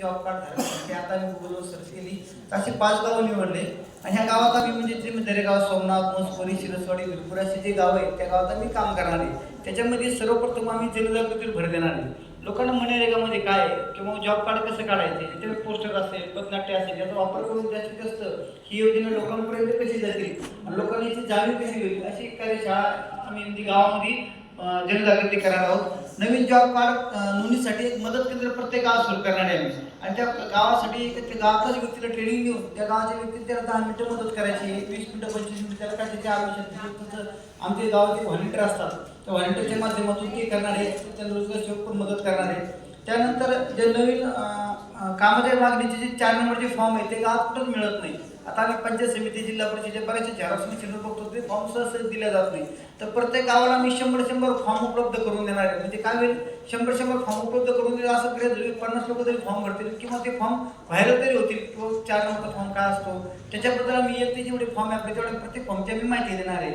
Job card झाले. ते आता मी गुगलवर सर्च केली. असे पाच गावं निवडले. आणि ह्या गावात आम्ही म्हणजे जे दरेगाव सोमनाथ मोसपोरी शिरसवाडी विरपूर असे जे गाव आहेत त्या गावात आम्ही काम करणार आहे. त्याच्यामध्ये सर्वप्रथम आम्ही जनजागृतीवर भर देणार आहे. लोकांना मनरेगामध्ये म्हणजे काय? आहे किंवा जॉब कार्ड कसं काढायचे? ते पोस्टर असेल पथनाट्य असेल याचा वापर करून जास्तीत जास्त ही योजना लोकांपर्यंत कशी जातील? आणि लोकांना याची जाणीव कशी होईल? अशी कार्यशाळा आम्ही म्हणजे गावामध्ये जनजागृती करणार आहोत. नवीन जॉब कार्ड नोंदणीसाठी एक मदत केंद्र प्रत्येक गावात सुरू करणार आहे. आम्ही आणि त्या गावासाठी त्या गावातल्याच व्यक्तीला ट्रेनिंग देऊन त्या गावाच्या व्यक्तीला त्याला दहा मिनिटं मदत करायची वीस मिनिटं पंचवीस मिनिटं त्याला काय त्याची आवश्यक आमचे गावाचे व्हॉलेंटियर असतात त्या व्हॉलेंटियरच्या माध्यमातून ते आहे. त्यांना रोजगार सेवक पण मदत करणार आहे. त्यानंतर जे नवीन कामाच्या मागणीचे जे चार नंबरचे फॉर्म आहे ते गावात कुठंच मिळत नाही. आता आम्ही पंचायत समिती जिल्हा परिषदेचे बरेचसे झेरॉक्स मशीनवर बघतो ते फॉर्म सहज दिल्या जात नाही. तर प्रत्येक गावाला मी शंभर शंभर फॉर्म उपलब्ध करून देणार आहे. म्हणजे काय होईल? शंभर शंभर फॉर्म उपलब्ध करून दिले असं केलं तरी पन्नास लोक तरी फॉर्म भरतील किंवा ते फॉर्म व्हायला तरी होतील. तो चार नंबर फॉर्म काय असतो? त्याच्याबद्दल मी येते जेवढे फॉर्म आहे तेवढे प्रत्येक फॉर्मची आम्ही माहिती देणार आहे.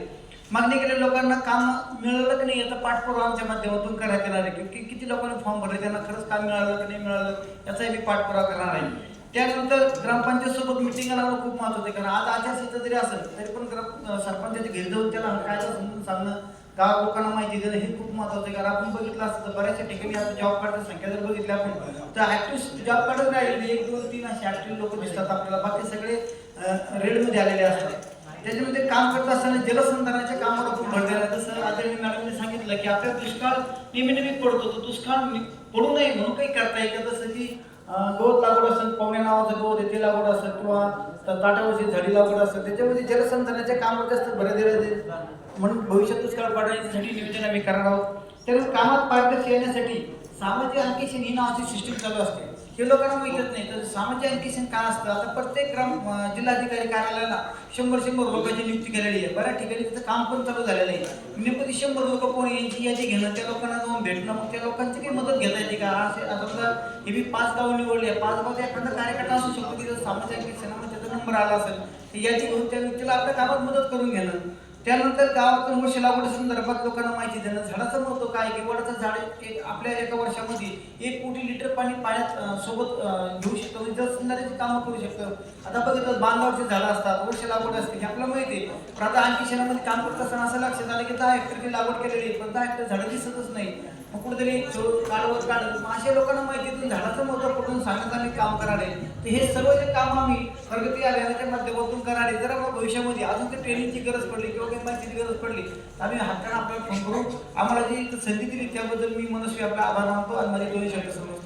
मागणी केलेल्या लोकांना काम मिळालं की नाही याचा पाठपुरावा आमच्या माध्यमातून करण्यात येणार आहे. की किती लोकांनी फॉर्म भरले त्यांना खरंच काम मिळालं की नाही मिळालं याचाही मी पाठपुरावा करणार आहे. त्यानंतर ग्रामपंचायत सोबत मिटिंगला खूप महत्वाचं आहे. कारण आज आचारसंहिता जरी असेल तरी पण ग्राम सरपंचाच्या घरी जाऊन त्याला काय समजून सांगणं गाव लोकांना माहिती देणं हे खूप महत्वाचं आहे. कारण आपण बघितलं असतं तर बऱ्याचशा ठिकाणी आता जॉब कार्डची संख्या जर बघितली आपण तर ऍक्टिव्ह जॉब कार्ड राहिलेली एक दोन तीन असे ऍक्टिव्ह लोक दिसतात आपल्याला. बाकी सगळे रेडमध्ये आलेले असतात. त्याच्यामध्ये काम करत असताना जलसंधारणाच्या कामाला खूप भर द्यायला जसं आदरणीय मॅडमने सांगितलं की आपल्याला दुष्काळ नेहमी नेहमी पडतो तो दुष्काळ पडू नये म्हणून काही करता येईल का जसं की गवत लागवड असेल पावण्या नावाचं गवत आहे ते लागवड असेल किंवा ताटावरची झाडी लागवड असेल त्याच्यामध्ये जलसंधारणाच्या कामावर जास्त भर दिला म्हणून भविष्यात दुष्काळ पाडण्यासाठी नियोजन आम्ही करणार आहोत. तर कामात पारदर्शी येण्यासाठी सामाजिक अंकेशन ही नावाची सिस्टीम चालू असते. हे लोकांना माहितच नाही. तर सामाजिक अंकेशन काय असतं? आता प्रत्येक ग्राम जिल्हाधिकारी कार्यालयाला शंभर शंभर लोकांची नियुक्ती केलेली आहे. बऱ्याच ठिकाणी त्याचं काम पण चालू झालेलं आहे. नेमकं शंभर लोक कोण यांची यादी घेणं त्या लोकांना जाऊन भेटणं मग त्या लोकांची काही मदत घेता येते का? असे आता समजा हे मी पाच गाव निवडले आहे. पाच गाव एखादा कार्यकर्ता असू शकतो की जर सामाजिक अंकेशनामध्ये त्याचा नंबर आला असेल तर यादी घेऊन त्या व्यक्तीला आपल्या कामात मदत करून घेणं. त्यानंतर गावातून वर्ष लागवड संदर्भात लोकांना माहिती देणं. झाडाचं महत्त्व काय की वडाचं झाड एक आपल्या एका वर्षामध्ये एक कोटी लिटर पाणी पाण्यात सोबत घेऊ शकतं. म्हणजे जलसंधारणाची कामं करू शकतं. आता बघितलं बांधावरचे झाडं असतात वर्ष लागवड असते. हे आपल्याला माहिती आहे. पण आता आणखी शहरामध्ये काम करत असताना असं लक्षात आलं की दहा हेक्टरची लागवड केलेली आहे पण दहा हेक्टर झाडं दिसतच नाही मग कुठेतरी काढवत काढत पाचशे लोकांना माहितीतून झाडाचं महत्त्व पटवून सांगत आम्ही काम कराडे. तर हे सर्व जे काम आम्ही प्रगती अभियानाच्या माध्यमातून कराडे. जर आम्हाला भविष्यामध्ये अजून ते ट्रेनिंगची गरज पडली किंवा काही माहितीची गरज पडली तर आम्ही हाताने आपल्याला फोन करू आम्हाला जी संधी दिली त्याबद्दल मी मनस्वी आपला आभार मानतो आणि माझे दोन्ही शब्द समजतो.